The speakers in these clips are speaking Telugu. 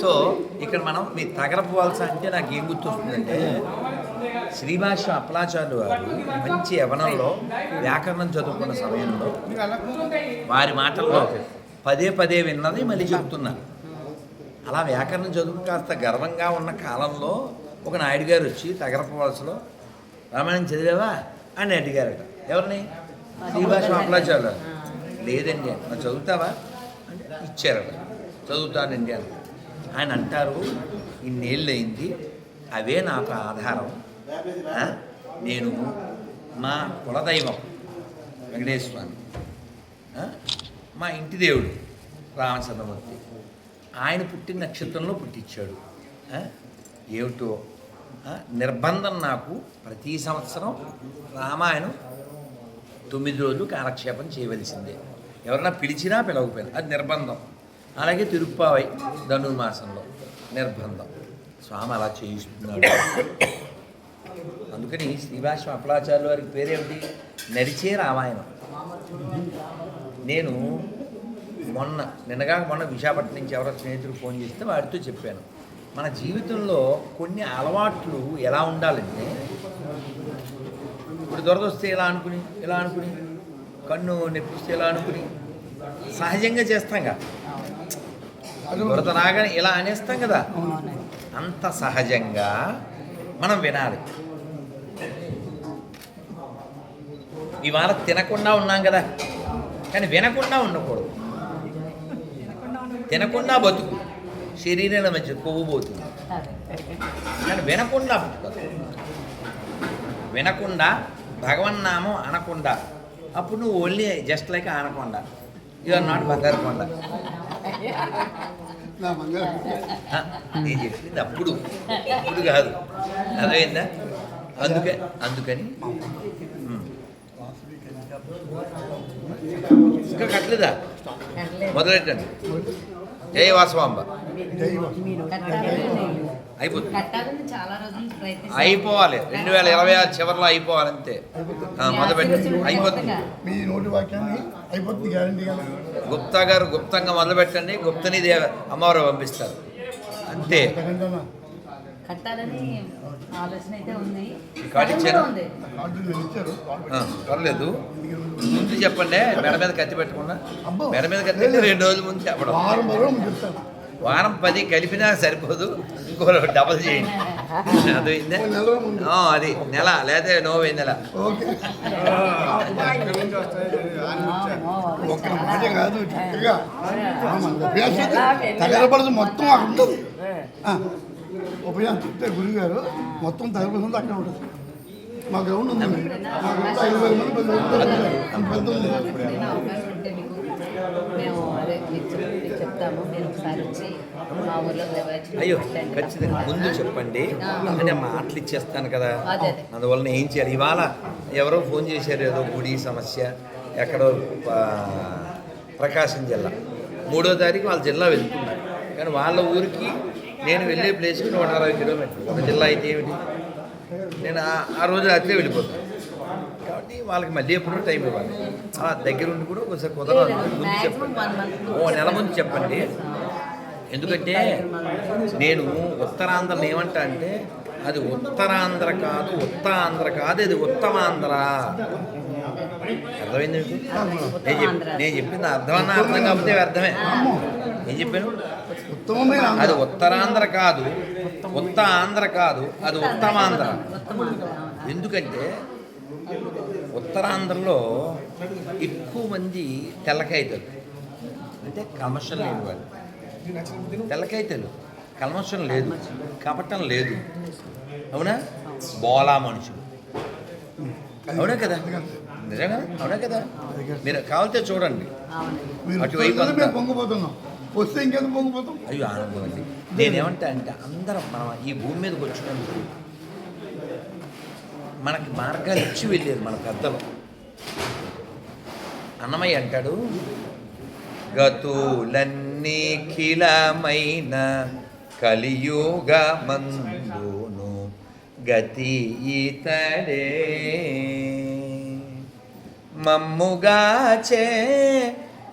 సో ఇక్కడ మనం మీ తగరపు వలస అంటే నాకు ఏం గుర్తొస్తుందంటే శ్రీభాష అప్పలాచార్యులు వారు మంచి యవనంలో వ్యాకరణం చదువుకున్న సమయంలో వారి మాటల్లో పదే పదే విన్నది మళ్ళీ చెప్తున్నారు. అలా వ్యాకరణం చదువు కాస్త గర్వంగా ఉన్న కాలంలో ఒక నాయుడు గారు వచ్చి తగరపు వలసలో రామాయణం చదివావా? అని అడిగారట. ఎవరిని? శ్రీభాష అప్పలాచార్యులు. లేదండి మరి చదువుతావా? అంటే ఇచ్చారట. చదువుతానండి అని ఆయన అంటారు ఇన్నేళ్ళు అయింది అవే నాకు ఆధారం. నేను మా కులదైవం వెంకటేశ్వర స్వామి. మా ఇంటి దేవుడు రామచంద్రమూర్తి ఆయన పుట్టిన నక్షత్రంలో పుట్టించాడు. ఏమిటో? నిర్బంధం నాకు ప్రతి సంవత్సరం రామాయణం తొమ్మిది రోజులు కాలక్షేపం చేయవలసిందే. ఎవరన్నా పిలిచినా పిలవకపోయినా. అది నిర్బంధం. అలాగే తిరుప్పావై ధనుర్మాసంలో నిర్బంధం. స్వామి అలా చేయిస్తున్నాడు. అందుకని శ్రీభాష్యం అప్పలాచార్యుల వారికి పేరేమిటి? నడిచే రామాయణం. నేను మొన్న నిన్నగా మొన్న విశాఖపట్నం నుంచి ఎవరో స్నేహితుడు ఫోన్ చేస్తే వాడితో చెప్పాను. మన జీవితంలో కొన్ని అలవాట్లు ఎలా ఉండాలంటే ఇప్పుడు దొరదొస్తే ఇలా అనుకుని ఇలా అనుకుని కన్ను నొప్పిస్తే ఇలా అనుకుని సహజంగా చేస్తాం కదా. దొరద రాగానే ఇలా అనేస్తాం కదా. అంత సహజంగా మనం వినాలి. ఇవాళ తినకుండా ఉన్నాం కదా. కానీ వినకుండా ఉండకూడదు. తినకుండా బతుకు. శరీరాల మధ్య కొవ్వు పోతుంది. కానీ వినకుండా. వినకుండా భగవన్నామం అనకుండా. అప్పుడు నువ్వు only just like anaconda you are not బంగారు కొండ నా బంగారు ఆ, నేను చెప్పింది అప్పుడు. ఇప్పుడు కాదు. అర్థమైందా? అందుకే అందుకని. ఇంకా కట్టలేదా. మొదలెట్టండి. జయ వాసవాంబ. అయిపోతుంది. అయిపోవాలి. రెండు వేల ఇరవై ఆరు చివరిలో అయిపోవాలి అంతే. ఆ, మొదలుపెట్టి అయిపోతుంది. మీ నోటి వాక్యాన్ని అయిపోతుంది గ్యారంటీ కదా గుప్తా గారు గుప్తంగా మొదలుపెట్టండి గుప్తని దేవ అమ్మవారు పంపిస్తారు. అంతే. కట్టాలని ఆలోచన అయితే ఉంది. పర్లేదు. ముందు చెప్పండి మెడ మీద కత్తి పెట్టకుండా అబ్బో. మెడ మీద కత్తి పెట్టి రెండు రోజుల ముందు చెప్పడం. వారం పది కలిపినా సరిపోదు. ఇంకో డబల్ చేయండి. ఆ, అది నెల లేదా నోవే నెల. మాట కాదు మొత్తం ఉంటుంది. ఉపయోగం చెప్తే గురువు గారు మొత్తం తగలబడుతుంది అక్కడ ఉంటుంది మా గ్రౌండ్ ఉందండి మా గ్రౌండ్ ఐదు వేల మంది పది పెద్ద ఉంది మేము అదే చెప్తాము మీరు ఒకసారి వచ్చి మా ఊర్లో అయ్యో. ఖచ్చితంగా ముందు చెప్పండి. అంటే మాటలు ఇచ్చేస్తాను కదా. అదే అదే. అందువలన ఏం చేయాలి? ఇవాళ ఎవరో ఫోన్ చేశారు ఏదో గుడి సమస్య ఎక్కడో ప్రకాశం జిల్లా. మూడో తారీఖు వాళ్ళ జిల్లా వెళ్తున్నారు. కానీ వాళ్ళ ఊరికి నేను వెళ్ళే ప్లేస్కి నూట అరవై కిలోమీటర్లు. ఒక జిల్లా అయితే ఏమిటి? నేను ఆ- ఆ రోజు రాత్రి వెళ్ళిపోతాను. కాబట్టి వాళ్ళకి మళ్ళీ ఎప్పుడో టైం ఇవ్వాలి. అలా దగ్గర ఉండి కూడా ఒకసారి కుదరదు ముందు చెప్పండి. ఓ నెల ముందు చెప్పండి. ఎందుకంటే నేను ఉత్తరాంధ్రని ఏమంటా అంటే అది ఉత్తరాంధ్ర కాదు ఉత్తరాంధ్ర కాదు ఇది ఉత్తమాంధ్ర. అర్థమైంది నేను చెప్పి నేను చెప్పింది అర్థమన్నా అర్థం కాకపోతే అర్థమే. నేను చెప్పాను? అది ఉత్తరాంధ్ర కాదు. ఉత్త ఆంధ్ర కాదు. అది ఉత్తమాంధ్ర. ఎందుకంటే ఉత్తరాంధ్రలో ఎక్కువ మంది తెల్లకాయతలు అంటే కల్మషం లేని వాళ్ళు. తెల్లకాయతలు కల్మషం లేదు. కపటం లేదు. అవునా? బోలా మనుషులు. అవునా కదా? నిజంగా అవునా కదా? మీరు కావాలితే చూడండి. అటువైపు పొంగిపోతున్నాం. వస్తే ఇంకెంత పొంగిపోతాం అయ్యో ఆనందం అండి. నేనేమంటా అంటే అందరం మనం ఈ భూమి మీదకి వచ్చినందుకు మనకి మార్గాలు ఇచ్చి వెళ్ళారు మన పెద్దలు. అన్నమయ్య అంటాడు గతులన్నీ ఖిలమైన కలియుగ మందును గతి ఇతడే. మమ్ముగాచే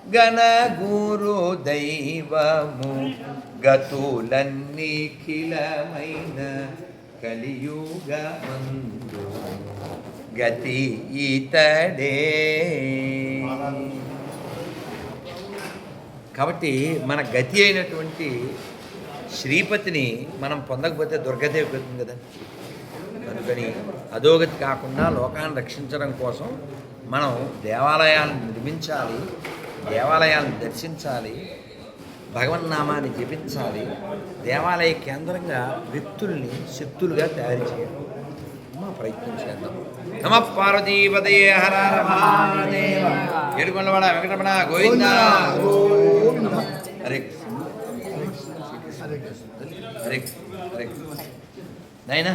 గణ గురు దైవము గతులన్నిఖిలమైన కలియుగ మందు గతి ఇతడే. కాబట్టి మన గతి అయినటువంటి శ్రీపతిని మనం పొందకపోతే దుర్గతి అయిపోతుంది కదా. అందుకని అధోగతి కాకుండా లోకాన్ని రక్షించడం కోసం మనం దేవాలయాలను నిర్మించాలి. దేవాలయాలను దర్శించాలి భగవన్నామాన్ని జపించాలి దేవాలయ కేంద్రంగా వ్యక్తుల్ని శక్తులుగా తయారు చేయాలి మా ప్రయత్నం చేద్దాం నమ పార్వతీపదే హర మహాదేవ ఏడుకొండవాడ వెంకటరమణ గోవింద హరే కృష్ణ. హరే కృష్ణ. హరే కృష్ణ. హరే కృష్ణ. నాయనా